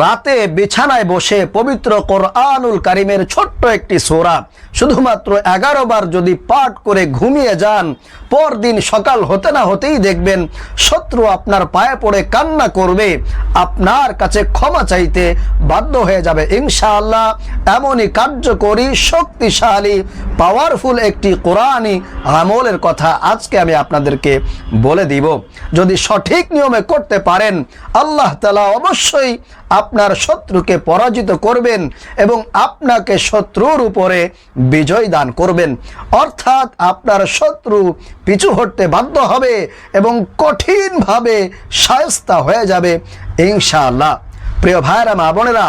রাতে বিছানায় বসে পবিত্র কোরআনুল কারিমের ছোট্ট একটি সোরা, শুধুমাত্র এগারো বার যদি পাঠ করে ঘুমিয়ে যান, পরদিন সকাল হতে না হতেই দেখবেন শত্রু আপনার পায়ে পড়ে কান্না করবে, আপনার কাছে ক্ষমা চাইতে বাধ্য হয়ে যাবে। ইনশাআল্লাহ এমনই কার্যকরী, শক্তিশালী পাওয়ারফুল একটি কোরআনই আমলের কথা আজকে আমি আপনাদেরকে বলে দিব। যদি সঠিক নিয়মে করতে পারেন, আল্লাহ তালা অবশ্যই আপনার শত্রুকে পরাজিত করবেন এবং আপনাকে শত্রুর উপরে বিজয় দান করবেন। অর্থাৎ আপনার শত্রু পিছু হটতে বাধ্য হবে এবং কঠিনভাবে সায়স্তা হয়ে যাবে, ইনশাআল্লাহ। প্রিয় ভাইরা মা বোনেরা,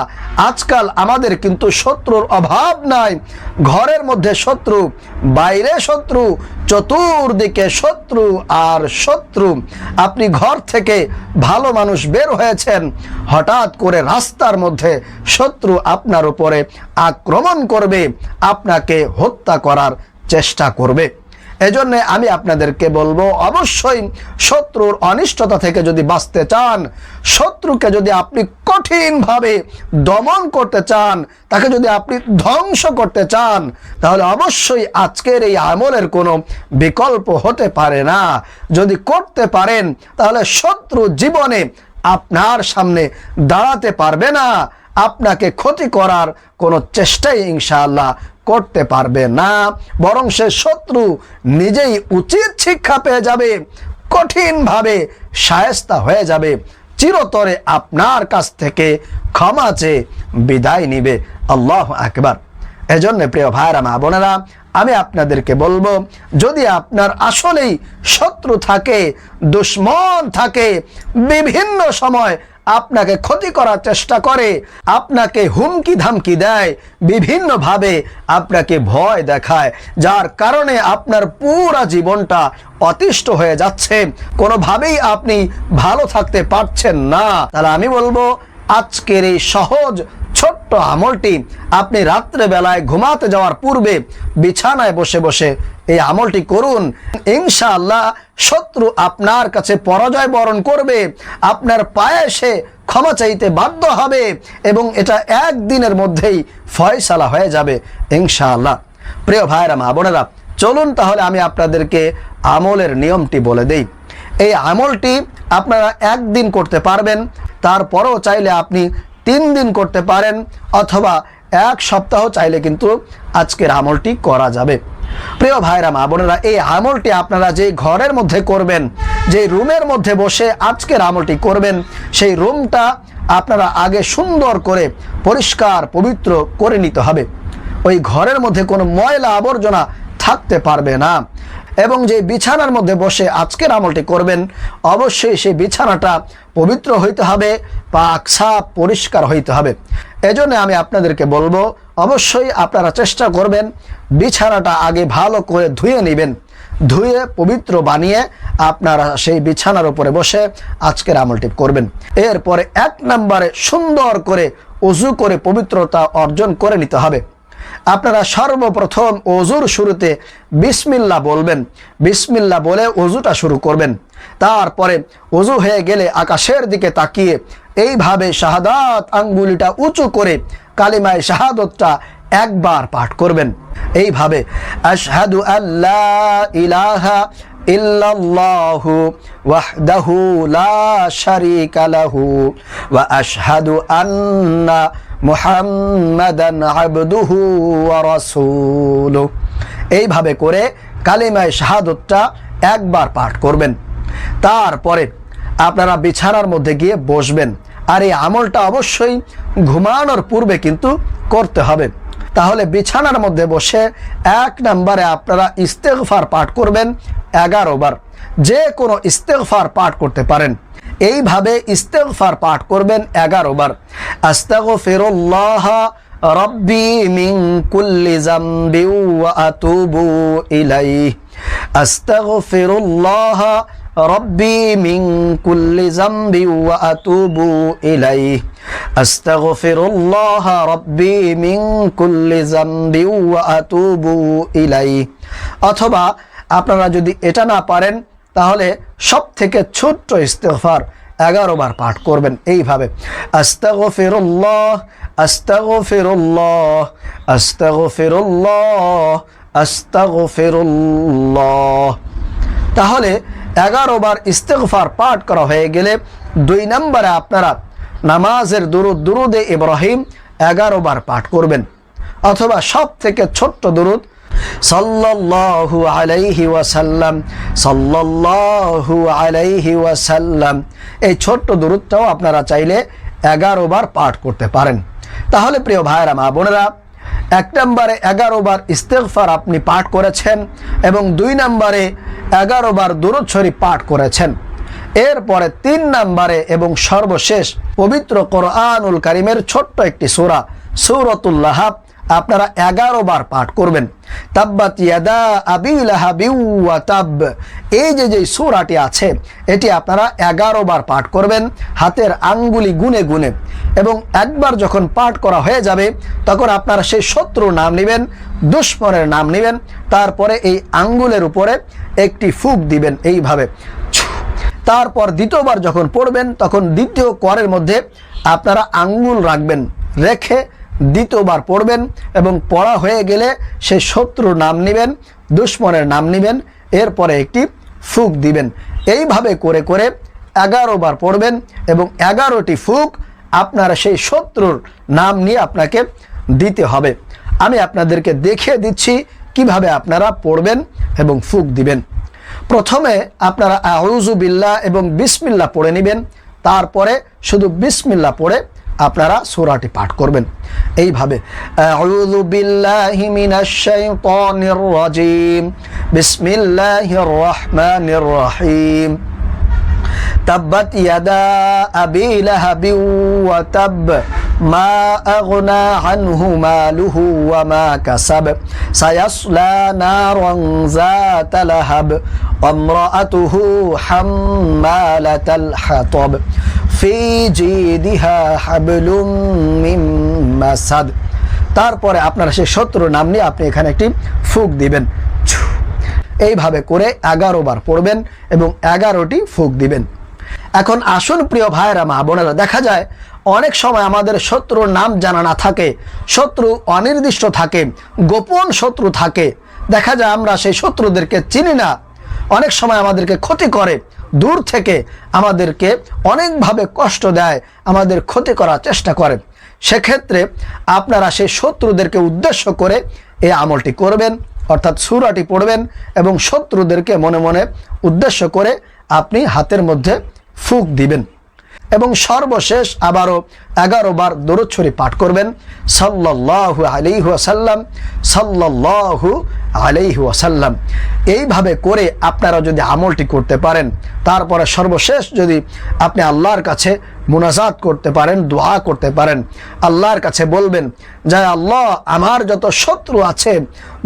আজকাল আমাদের কিন্তু শত্রুর অভাব নাই। ঘরের মধ্যে শত্রু, বাইরে শত্রু, চতুর্দিকে শত্রু আর শত্রু। আপনি ঘর থেকে ভালো মানুষ বের হয়েছেন, হঠাৎ করে রাস্তার মধ্যে শত্রু আপনার উপরে আক্রমণ করবে, আপনাকে হত্যা করার চেষ্টা করবে। এজন্য আমি আপনাদেরকে বলব, অবশ্যই শত্রুর অনিষ্টতা থেকে যদি বাঁচতে চান, শত্রুকে যদি আপনি কঠিনভাবে দমন করতে চান, তাকে যদি আপনি ধ্বংস করতে চান, তাহলে অবশ্যই আজকের এই আমলের কোনো বিকল্প হতে পারে না। যদি করতে পারেন, তাহলে শত্রু জীবনে আপনার সামনে দাঁড়াতে পারবে না। আপনাকে ক্ষতি করার কোনো চেষ্টাই ইনশাআল্লাহ করতে পারবে না। বরং সে শত্রু নিজেই উচিত শিক্ষা পেয়ে যাবে, কঠিনভাবে সায়স্তা হয়ে যাবে, চিরতরে আপনার কাছ থেকে ক্ষমা চেয়ে বিদায় নিবে। আল্লাহ আকবার। এজন্য প্রিয় ভাইরা মা বোনেরা, আমি আপনাদেরকে বলব, যদি আপনার আসলেই শত্রু থাকে, দুশ্মন থাকে, বিভিন্ন সময় আপনাকে ক্ষতি করার চেষ্টা করে, আপনাকে হুমকি ধামকি দেয়, বিভিন্নভাবে আপনাকে ভয় দেখায়, যার কারণে আপনার পুরা জীবনটা অতিষ্ঠ হয়ে যাচ্ছে। কোনোভাবেই আপনি ভালো থাকতে পারছেন না। তাহলে আমি বলব, আজকের এই সহজ, ছোট্ট আমলটি, আপনি রাত্রে বেলায় ঘুমাতে যাওয়ার পূর্বে বিছানায় বসে বসে এই আমলটি করুন। ইনশাআল্লাহ শত্রু আপনার কাছে পরাজয় বরণ করবে। আপনার পায়ে এসে ক্ষমা চাইতে বাধ্য হবে এবং এটা একদিনের মধ্যেই ফয়সালা হয়ে যাবে, ইনশাআল্লাহ। প্রিয় ভাইরা মা বোনেরা, চলুন তাহলে আমি আপনাদেরকে আমলের নিয়মটি বলে দেই। এই আমলটি আপনারা একদিন করতে পারবেন, তারপরও চাইলে আপনি তিন দিন করতে পারেন অথবা এক সপ্তাহ চাইলে কিন্তু আজকের আমলটি করা যাবে। প্রিয় ভাইরা, মা বোনেরা, এই আমলটি আপনারা যে ঘরের মধ্যে করবেন, যে রুমের মধ্যে বসে আজকের আমলটি করবেন, সেই রুমটা আপনারা আগে সুন্দর করে পরিষ্কার, পবিত্র করে নিতে হবে। ওই ঘরের মধ্যে কোনো ময়লা আবর্জনা থাকতে পারবে না। এবং যে বিছানার মধ্যে বসে আজকের আমলটি করবেন, অবশ্যই সেই বিছানাটা পবিত্র হইতে হবে, পাক সাপ পরিষ্কার হইতে হবে। এজন্য আমি আপনাদেরকে বলব, অবশ্যই আপনারা চেষ্টা করবেন, বিছানাটা আগে ভালো করে ধুয়ে নেবেন। ধুয়ে পবিত্র বানিয়ে আপনারা সেই বিছানার উপরে বসে আজকের আমলটি করবেন। এরপরে এক নম্বরে সুন্দর করে উজু করে পবিত্রতা অর্জন করে নিতে হবে। আপনারা সর্বপ্রথম অজুর শুরুতে বিসমিল্লা বলবেন। বিসমিল্লা বলে অজুটা শুরু করবেন। তারপরে অজু হয়ে গেলে আকাশের দিকে তাকিয়ে এইভাবে শাহাদাত আঙ্গুলিটা উঁচু করে কালিমায় শাহাদতটা একবার পাঠ করবেন। এইভাবে, আশহাদু আল্লাহ ইলাহা ইল্লাল্লাহু ওয়াহদাহু লা শারীকা লাহু ওয়া আশহাদু আন্না মুহাম্মাদান আবদুহু ওয়া রাসূলুহু। এইভাবে করে কালিমায় শাহাদতটা একবার পাঠ করবেন। তারপরে আপনারা বিছানার মধ্যে গিয়ে বসবেন। আর এই আমলটা অবশ্যই ঘুমানোর পূর্বে কিন্তু করতে হবে। তাহলে বিছানার মধ্যে বসে এক নম্বরে আপনারা ইস্তেগফার পাঠ করবেন এগারো বার। যে কোনো ইস্তেগফার পাঠ করতে পারেন। এইভাবে ইস্তেগফার পাঠ করবেন এগারো বার। আস্তাগফিরুল্লাহ রব্বি মিন কুল্লি জামবি ওয়া রব্বি মিন কুল্লি জামবি ওয়া আতুবু ইলাইহি। আস্তাগফিরুল্লাহ রব্বি মিন কুল্লি জামবি ওয়া আতুবু অথবা আপনারা যদি এটা না পারেন, তাহলে সব থেকে ছোট্ট ইস্তেগফার এগারো বার পাঠ করবেন এইভাবে। আস্তাগফিরুল্লাহ আস্তাগফিরুল্লাহ আস্তাগফিরুল্লাহ আস্তাগফিরুল্লাহ। তাহলে এগারো বার ইস্তেগফার পাঠ করা হয়ে গেলে দুই নম্বরে আপনারা নামাজের দুরুদ, দুরুদে ইব্রাহিম এগারো বার পাঠ করবেন। অথবা সব থেকে ছোট্ট দুরুদ, সাল্লাল্লাহু আলাইহি ওয়াসাল্লাম, সাল্লাল্লাহু আলাইহি ওয়াসাল্লাম। এই ছোট্ট দুরুদটাও আপনারা চাইলে এগারো বার পাঠ করতে পারেন। তাহলে প্রিয় ভাইরা মা বোনেরা এক নম্বরে এগারো বার ইস্তেকফার আপনি পাঠ করেছেন এবং দুই নম্বরে এগারো বার দুরুদ শরীফ পাঠ করেছেন। এরপরে তিন নম্বরে এবং সর্বশেষ পবিত্র কোরআনুল কারিমের ছোট্ট একটি সুরা সূরাতুল্লাহ আপনারা এগারো বার পাঠ করবেন। তাব্বাত ইয়াদা আবি লাহাবি ওয়া তাব। এই যে যে সূরাটি আছে, এটি আপনারা এগারো বার পাঠ করবেন, হাতের আঙ্গুলি গুনে গুনে। এবং একবার যখন পাঠ করা হয়ে যাবে, তখন আপনারা সেই শত্রুর নাম নেবেন, দুশ্মনের নাম নেবেন, তারপরে এই আঙ্গুলের উপরে একটি ফুক দিবেন এইভাবে। তারপর দ্বিতীয়বার যখন পড়বেন, তখন দ্বিতীয় করের মধ্যে আপনারা আঙ্গুল রাখবেন, রেখে দ্বিতীয়বার পড়বেন এবং পড়া হয়ে গেলে সেই শত্রুর নাম নেবেন, দুশ্মনের নাম নেবেন, এরপরে একটি ফুক দিবেন। এইভাবে করে করে এগারো বার পড়বেন এবং এগারোটি ফুক আপনারা সেই শত্রুর নাম নিয়ে আপনাকে দিতে হবে। আমি আপনাদেরকে দেখিয়ে দিচ্ছি কীভাবে আপনারা পড়বেন এবং ফুক দিবেন। প্রথমে আপনারা আউজু এবং বিসমিল্লা পড়ে নেবেন, তারপরে শুধু বিসমিল্লা পড়ে আপনারা সূরাটি পাঠ করবেন এইভাবে আউযু বিল্লাহি মিনাশ শাইতানির রাজিম বিসমিল্লাহির রহমানির রহিম تبت يدا أبي لهب وتب ما أغنى عنه ماله وما كسب سيصلى نارا ذات لهب وامرأته حمالة الحطب হাবলুম তারপরে আপনারা সেই শত্রু নাম নিয়ে আপনি এখানে একটি ফুক দিবেন। এইভাবে করে এগারো বার পড়বেন এবং এগারোটি ফুক দিবেন। এখন আসুন প্রিয় ভাইয়েরা, মা বোনেরা, দেখা যায় অনেক সময় আমাদের শত্রুর নাম জানা না থাকে, শত্রু অনির্দিষ্ট থাকে, গোপন শত্রু থাকে। দেখা যায় আমরা সেই শত্রুদেরকে চিনি না। অনেক সময় আমাদেরকে ক্ষতি করে দূর থেকে আমাদেরকে অনেকভাবে কষ্ট দেয়, আমাদের ক্ষতি করার চেষ্টা করে। সেক্ষেত্রে আপনারা সেই শত্রুদেরকে উদ্দেশ্য করে এই আমলটি করবেন, অর্থাৎ সুরাটি পড়বেন এবং শত্রুদেরকে মনে মনে উদ্দেশ্য করে আপনি হাতের মধ্যে ফুক দিবেন। এবং সর্বশেষ আবারও এগারো বার দরুচ্ছরি পাঠ করবেন। সাল্লাহ আলিহু আসাল্লাম সাল্লাহু আলিহু আসাল্লাম এইভাবে করে আপনারা যদি আমলটি করতে পারেন, তারপরে সর্বশেষ যদি আপনি আল্লাহর কাছে মুনাজাত করতে পারেন, দোয়া করতে পারেন, আল্লাহর কাছে বলবেন যে আল্লাহ, আমার যত শত্রু আছে,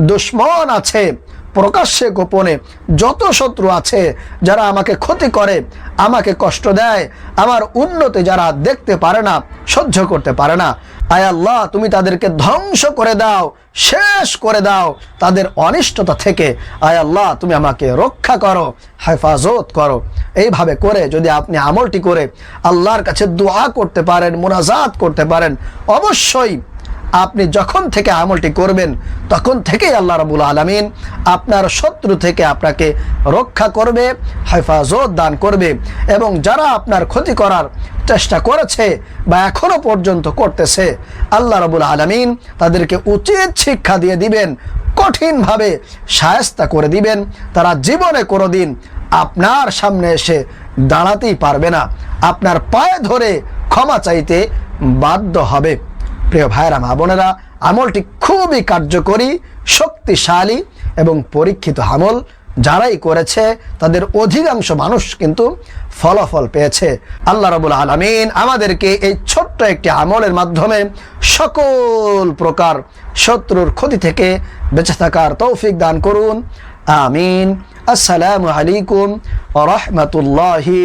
দুশ্মন আছে প্রকাশ্যে গোপনে যত শত্রু আছে যারা আমাকে ক্ষতি করে, আমাকে কষ্ট দেয়, আমার উন্নতি যারা দেখতে পারে না, সহ্য করতে পারে না। আয় আল্লাহ, তুমি তাদেরকে ধ্বংস করে দাও, শেষ করে দাও। তাদের অনিষ্টতা থেকে, আয় আল্লাহ, তুমি আমাকে রক্ষা করো, হেফাজত করো। এইভাবে করে যদি আপনি আমলটি করে আল্লাহর কাছে দোয়া করতে পারেন, মোনাজাত করতে পারেন, অবশ্যই আপনি যখন থেকে আমলটি করবেন, তখন থেকেই আল্লাহ রাবুল আলমিন আপনার শত্রু থেকে আপনাকে রক্ষা করবে, হেফাজত দান করবে এবং যারা আপনার ক্ষতি করার চেষ্টা করেছে বা এখনও পর্যন্ত করতেছে, আল্লাহ রবুল আলমিন তাদেরকে উচিত শিক্ষা দিয়ে দিবেন, কঠিনভাবে সায়স্তা করে দিবেন। তারা জীবনে কোনো দিন আপনার সামনে এসে দাঁড়াতেই পারবে না। আপনার পায়ে ধরে ক্ষমা চাইতে বাধ্য হবে। প্রিয় ভাইরা মা বোনেরা, আমলটি খুবই কার্যকরী, শক্তিশালী এবং পরীক্ষিত আমল যারাই করেছে, তাদের অধিকাংশ মানুষ কিন্তু ফলাফল পেয়েছে। আল্লাহ রবুল আলমিন আমাদেরকে এই ছোট্ট একটি আমলের মাধ্যমে সকল প্রকার শত্রুর ক্ষতি থেকে বেঁচে থাকার তৌফিক দান করুন। আমিন। আসসালামু আলাইকুম রহমতুল্লাহি